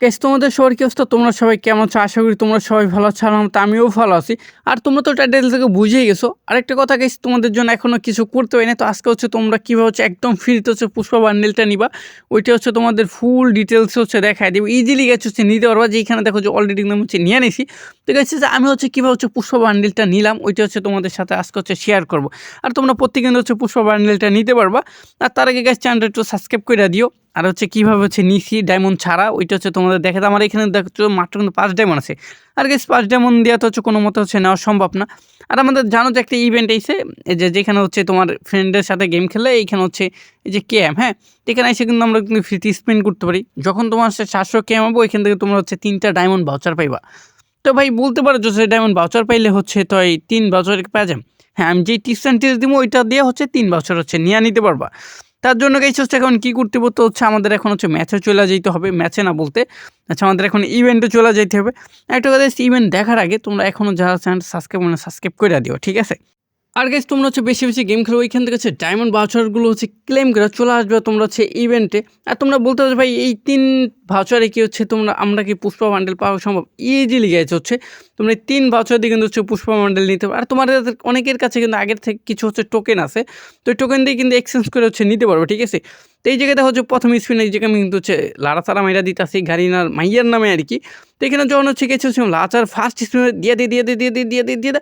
Gas তোমাদের সবার কি অবস্থা? তোমরা সবাই কেমন আছো? আশা করি তোমরা সবাই ভালো আছো, আর আমিও ভালো আছি। আর তোমরা তো টাইটেল থেকে বুঝেই গেছো। আরেকটা কথা গেছি তোমাদের জন্য এখনও কিছু করতে হয় না তো আজকে হচ্ছে তোমরা কীভাবে হচ্ছে একদম ফ্রিতে হচ্ছে পুষ্পা বান্ডেলটা নিবা, ওইটা হচ্ছে তোমাদের ফুল ডিটেলস হচ্ছে দেখায় দেবে। ইজিলি গেছে হচ্ছে নিতে পারবা। যেখানে দেখো যে অলরেডি একদম হচ্ছে নিয়ে নিছি। তো গেছে যে আমি হচ্ছে কীভাবে হচ্ছে পুষ্পা বান্ডেলটা নিলাম, ওইটা হচ্ছে তোমাদের সাথে আজকে হচ্ছে শেয়ার করব। আর তোমরা প্রত্যেকে হচ্ছে পুষ্পা বান্ডেলটা নিতে পারবা। আর তার আগে গেছে চ্যানেলটা একটু সাবস্ক্রাইব করে দিও। আর হচ্ছে কীভাবে হচ্ছে নিছি ডায়মন্ড ছাড়া, ওইটা হচ্ছে তোমাদের দেখাতে। আমার এখানে দেখছ মাত্র কিন্তু পাঁচ ডায়মন্ড আছে। আর গেস পাঁচ ডায়মন্ড দেওয়া তো হচ্ছে কোনো মতো হচ্ছে নেওয়া সম্ভব না। আর আমাদের জানো যে একটা ইভেন্ট এসে যে যেখানে হচ্ছে তোমার ফ্রেন্ডের সাথে গেম খেলে, এইখানে হচ্ছে এই যে কেএম হ্যাঁ? এখানে এসে কিন্তু আমরা কিন্তু ফ্রিতে স্পেন্ড করতে পারি। যখন তোমার হচ্ছে সাতশো কেএম হব, ওইখান থেকে তোমরা হচ্ছে তিনটা ডায়মন্ড ভাউচার পাইবা। তো ভাই, বলতে পারো যে ডায়মন্ড ভাউচার পাইলে হচ্ছে তো এই তিন ভাউচার পেয়ে যাম হ্যাঁ আমি যে টিপস অ্যান্ড টিপস দিব, ওইটা দিয়ে হচ্ছে তিন বছর হচ্ছে নিয়ে নিতে পারবা। তার জন্য গেছি হচ্ছে এখন কী করতে বলতে হচ্ছে আমাদের এখন হচ্ছে ম্যাচে চলে যেতে হবে ম্যাচে না বলতে। আচ্ছা আমাদের এখন ইভেন্টে চলে যেতে হবে। একটা কথা ইভেন্ট দেখার আগে তোমরা এখনও যারা চ্যানেল সাবস্ক্রাইব মানে সাবস্ক্রাইব করে দিও, ঠিক আছে? আর গেছ তোমরা হচ্ছে বেশি বেশি গেম খেলো, ওইখান থেকে হচ্ছে ডায়মন্ড ভাউচারগুলো হচ্ছে ক্লেম করে চলে আসবে তোমরা হচ্ছে ইভেন্টে আর তোমরা বলতে পারছ ভাই, এই তিন ভাউচারে কি হচ্ছে, তোমরা, আমরা কি পুষ্পা বান্ডেল পাওয়া সম্ভব? ইজিলি গেছে হচ্ছে তোমরা এই তিন ভাউচার দিয়ে কিন্তু হচ্ছে পুষ্পা বান্ডেল নিতে পারো। আর তোমাদের অনেকের কাছে কিন্তু আগের থেকে কিছু হচ্ছে টোকেন আছে, তো ওই টোকেন দিয়ে কিন্তু এক্সচেঞ্জ করে হচ্ছে নিতে পারব, ঠিক আছে? তো এই জায়গাটা হচ্ছে প্রথম স্পিনে এই জায়গায় কিন্তু হচ্ছে লাড়াচাড়া মাইরা দিতেছি গাড়িনার মাইয়ার নামে আর কি। তো এখানে যখন হচ্ছে গেছে, হচ্ছে, লাচার ফার্স্ট স্পিনে দিয়ে দিয়ে দিয়ে দিয়ে দিয়ে দিয়ে দিয়ে দিয়ে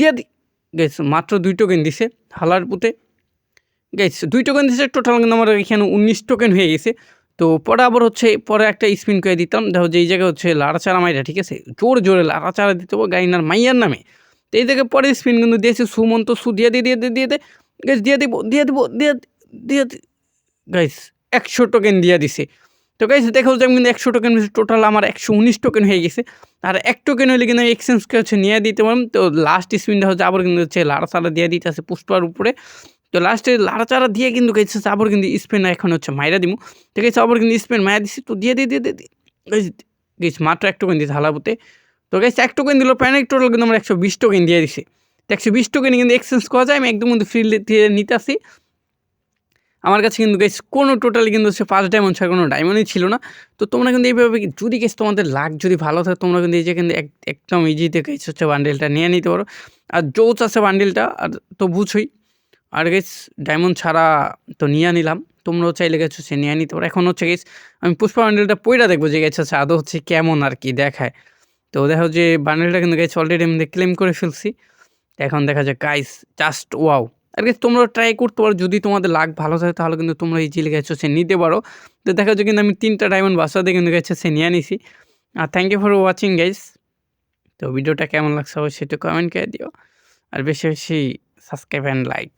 দিয়ে দিয়ে গেছ মাত্র দুই টোকেন দিছে, হালার পুঁতে। গেছ দুই টোকেন দিছে টোটাল কিন্তু আমার এখানে উনিশ টোকেন হয়ে গেছে। তো পরে আবার হচ্ছে, পরে একটা স্পিন করে দিতাম। দেখো যে এই জায়গায় হচ্ছে লাড়াচাড়া মাইরা, ঠিক আছে? জোরে জোরে লাড়াচাড়া দিতে হবে গাইনার মাইয়ার নামে। তো এই জায়গায় পরে স্পিন কিন্তু দিয়েছে, সুমন্ত সু, দিয়ে দিয়ে দিয়ে দিয়ে দিয়ে দিয়ে দিব দিয়ে দিব, দিয়ে দিয়ে গাইস একশো টোকেন দিয়ে দিছে। তো গাইস দেখো যে আমি কিন্তু একশো টোকেন টোটাল আমার একশো উনিশ টোকেন হয়ে গেছে। আর এক টোকেন হলে কিন্তু আমি এক্সচেঞ্জকে হচ্ছে নিয়ে দিতে পারলাম তো লাস্ট স্পিনটা হচ্ছে আবার কিন্তু হচ্ছে লাড়াচাড়া দিয়ে দিতে আছে পুষ্পার উপরে। তো লাস্টে লাড়াচাড়া দিয়ে কিন্তু গেছে আবার কিন্তু স্পেন এখন হচ্ছে মাইরা দিব তো গেছে আবার কিন্তু স্পেন মায়া দিছি, তো দিয়ে দিয়ে দিয়ে দিয়ে গেছি মাত্র এক টোকেন দিতে হালাবুতে। তো গেছে এক টোকেন দিল প্যানিক টোটাল কিন্তু আমরা একশো বিশ টোকেন দিয়ে দিছি। তো একশো বিশ টোকেন কিন্তু এক্সচেঞ্জ করা যায়, আমি একদম কিন্তু ফ্রি নিতে আসি আমার কাছে কিন্তু গেস কোনো টোটালি কিন্তু সে পাঁচ ডায়মন্ড ছাড়া কোনো ডায়মন্ডই ছিল না। তো তোমরা কিন্তু এইভাবে যদি গেস তোমাদের লাখ যদি ভালো থাকে, তোমরা কিন্তু এই যে কিন্তু একদম ইজিতে গেস হচ্ছে বান্ডেলটা নিয়ে নিতে পারো। আর জোচ আছে বান্ডেলটা আর তো বুঝোই। আর গেস ডায়মন্ড ছাড়া তো নিয়ে নিলাম। তোমরাও চাইলে গেছো সে নিয়ে নিতে পারো। এখন হচ্ছে গেস আমি পুষ্পা বান্ডেলটা পইরা দেখব যে গেছে হচ্ছে আদৌ হচ্ছে কেমন আর কি দেখায়। তো দেখো যে বান্ডেলটা কিন্তু গেছে অলরেডি আমি ক্লেম করে ফেলছি। এখন দেখা যায় গাইস জাস্ট ওয়াও আর কি তোমরা ট্রাই করতে পারো। যদি তোমাদের লাক ভালো থাকে, তাহলে কিন্তু তোমরা এই জিলে গেছো সে নিতে পারো। তো দেখা যাচ্ছে কিন্তু আমি তিনটা ডায়মন্ড বাসাতে কিন্তু গেছে সে নিয়ে নিছি। আর thank you for watching guys তো ভিডিওটা কেমন লাগছে অবশ্যই একটু কমেন্ট করে দিও। আর বেশি বেশি সাবস্ক্রাইব অ্যান্ড লাইক